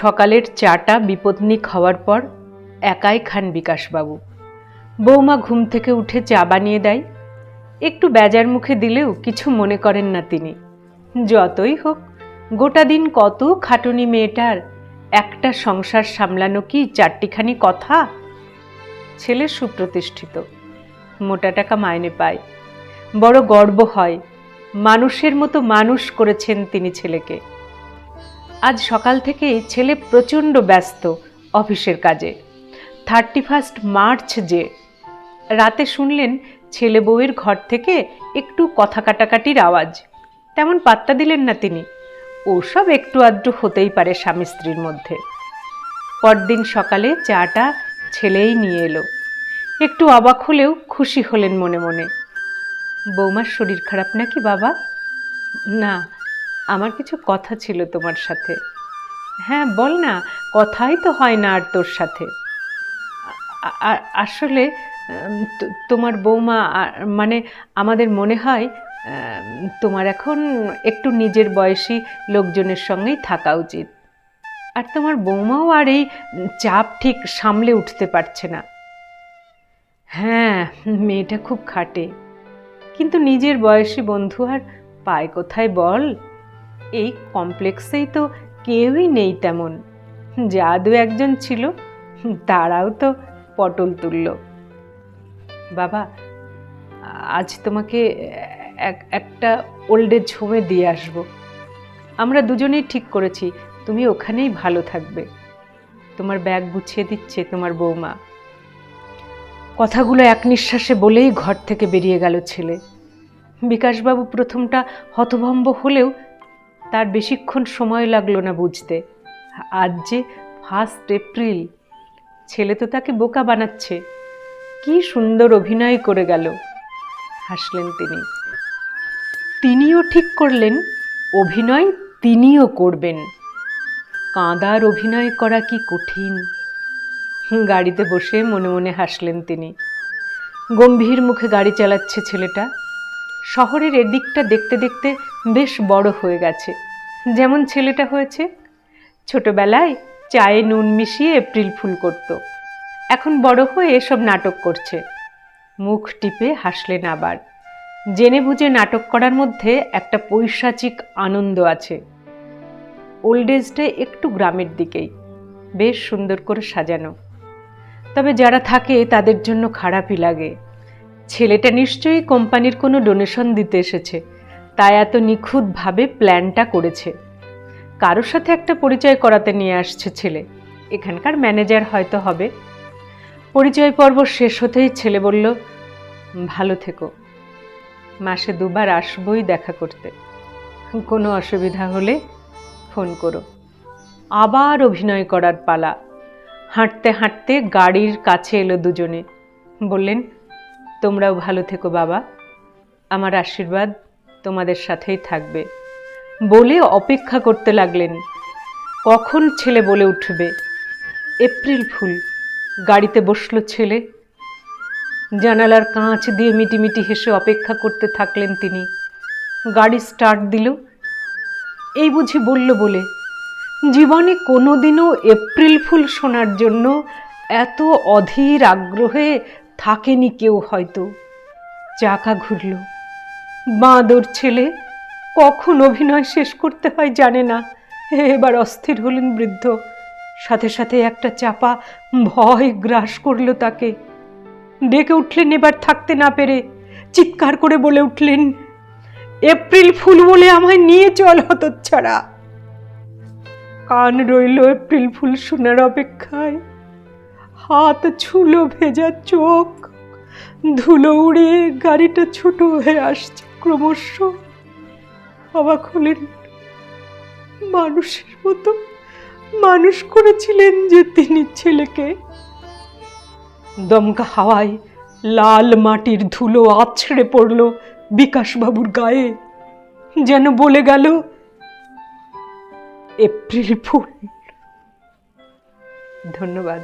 সকালের চাটা বিপত্নিক হওয়ার পর একাই খান বিকাশবাবু। বৌমা ঘুম থেকে উঠে চা বানিয়ে দেয়। একটু বেজার মুখে দিলেও কিছু মনে করেন না তিনি। যতই হোক, গোটা দিন কত খাটুনি মেয়েটার একটা সংসার সামলানো কি চারটিখানি কথা? ছেলে সুপ্রতিষ্ঠিত, মোটা টাকা মাইনে পায়। বড় গর্ব হয়, মানুষের মতো মানুষ করেছেন তিনি ছেলেকে। আজ সকাল থেকেই ছেলে প্রচণ্ড ব্যস্ত অফিসের কাজে। থার্টি ফার্স্ট মার্চ যে। রাতে শুনলেন ছেলে বউয়ের ঘর থেকে একটু কথা কাটাকাটির আওয়াজ। তেমন পাত্তা দিলেন না তিনি। ওসব একটু আধটু হতেই পারে স্বামী স্ত্রীর মধ্যে। পরদিন সকালে চাটা ছেলেই নিয়ে এলো। একটু অবাক হলেও খুশি হলেন মনে মনে। বৌমার শরীর খারাপ নাকি বাবা? না আমার কিছু কথা ছিল তোমার সাথে। হ্যাঁ বল না, কথাই তো হয় না আর তোর সাথে। আসলে তোমার বৌমা মানে আমাদের মনে হয় তোমার এখন একটু নিজের বয়সী লোকজনের সঙ্গেই থাকা উচিত। আর তোমার বৌমাও আর এই চাপ ঠিক সামলে উঠতে পারছে না। হ্যাঁ মেয়েটা খুব খাটে। কিন্তু নিজের বয়সী বন্ধু আর পায় কোথায় বল? এই কমপ্লেক্সেই তো কেউই নেই তেমন। যা দু একজন ছিল, তারাও তো পটল তুলল। বাবা, আজ তোমাকে এক, একটা ওল্ড এজ হোমে দিয়ে আসব। আমরা দুজনেই ঠিক করেছি, তুমি ওখানেই ভালো থাকবে। তোমার ব্যাগ গুছিয়ে দিচ্ছে তোমার বৌমা। কথাগুলো এক নিঃশ্বাসে বলেই ঘর থেকে বেরিয়ে গেল ছেলে। বিকাশবাবু প্রথমটা হতভম্ব হলেও তার বেশিক্ষণ সময় লাগল না বুঝতে। আজ যে ফার্স্ট এপ্রিল ছেলে তো তাকে বোকা বানাচ্ছে। কি সুন্দর অভিনয় করে গেল। হাসলেন তিনি। তিনিও ঠিক করলেন, অভিনয় তিনিও করবেন। কাঁদার অভিনয় করা কি কঠিন। গাড়িতে বসে মনে মনে হাসলেন তিনি। গম্ভীর মুখে গাড়ি চালাচ্ছে ছেলেটা। শহরের এদিকটা দেখতে দেখতে বেশ বড় হয়ে গেছে। যেমন ছেলেটা হয়েছে, ছোটবেলায় চায়ে নুন মিশিয়ে এপ্রিল ফুল করত। এখন বড় হয়ে এসব নাটক করছে। মুখ টিপে হাসলেন আবার। জেনে বুঝে নাটক করার মধ্যে একটা পৈশাচিক আনন্দ আছে। ওল্ড এজটা একটু গ্রামের দিকেই, বেশ সুন্দর করে সাজানো। তবে যারা থাকে তাদের জন্য খারাপই লাগে। ছেলেটা নিশ্চয়ই কোম্পানির কোনো ডোনেশন দিতে এসেছে, তাই এত নিখুঁতভাবে প্ল্যানটা করেছে। কারোর সাথে একটা পরিচয় করাতে নিয়ে আসছে ছেলে, এখানকার ম্যানেজার হয়তো হবে। পরিচয় পর্ব শেষ হতেই ছেলে বলল, ভালো থেকো। মাসে দুবার আসবই দেখা করতে। কোনো অসুবিধা হলে ফোন করো। আবার অভিনয় করার পালা। হাঁটতে হাঁটতে গাড়ির কাছে এলো দুজনে। বললেন তোমরাও ভালো থেকো, বাবা। আমার আশীর্বাদ তোমাদের সাথেই থাকবে। বলে অপেক্ষা করতে লাগলেন। কখন ছেলে বলে উঠবে? April fool. গাড়িতে বসল ছেলে। জানালার কাঁচ দিয়ে মিটিমিটি হেসে অপেক্ষা করতে থাকলেন তিনি। গাড়ি স্টার্ট দিল। এই বুঝি বলল বলে, জীবনে কোনোদিনও এপ্রিল ফুল শোনার জন্য এত অধীর আগ্রহে থাকেনি কেউ হয়তো। চাকা ঘুরল। বাঁদর ছেলে, কখন অভিনয় শেষ করতে হয় জানে না। এবার অস্থির হলেন বৃদ্ধ। সাথে সাথে একটা চাপা ভয় গ্রাস করল তাকে। ডেকে উঠলেন এবার থাকতে না পেরে। চিৎকার করে বলে উঠলেন, এপ্রিল ফুল বলে আমায় নিয়ে চল হতচ্ছাড়া। কান রইল এপ্রিল ফুল শোনার অপেক্ষায়। হাত ছুলো ভেজা চোখ, ধুলো উড়ে গাড়িটা ছোট হয়ে আসছে ক্রমশ। অবাক হলেন। মানুষের মতো মানুষ করেছিলেন যে তিনি ছেলেকে। দমকা হাওয়ায় লাল মাটির ধুলো আছড়ে পড়ল বিকাশবাবুর গায়ে। যেন বলে গেল, এপ্রিল ফুল। ধন্যবাদ।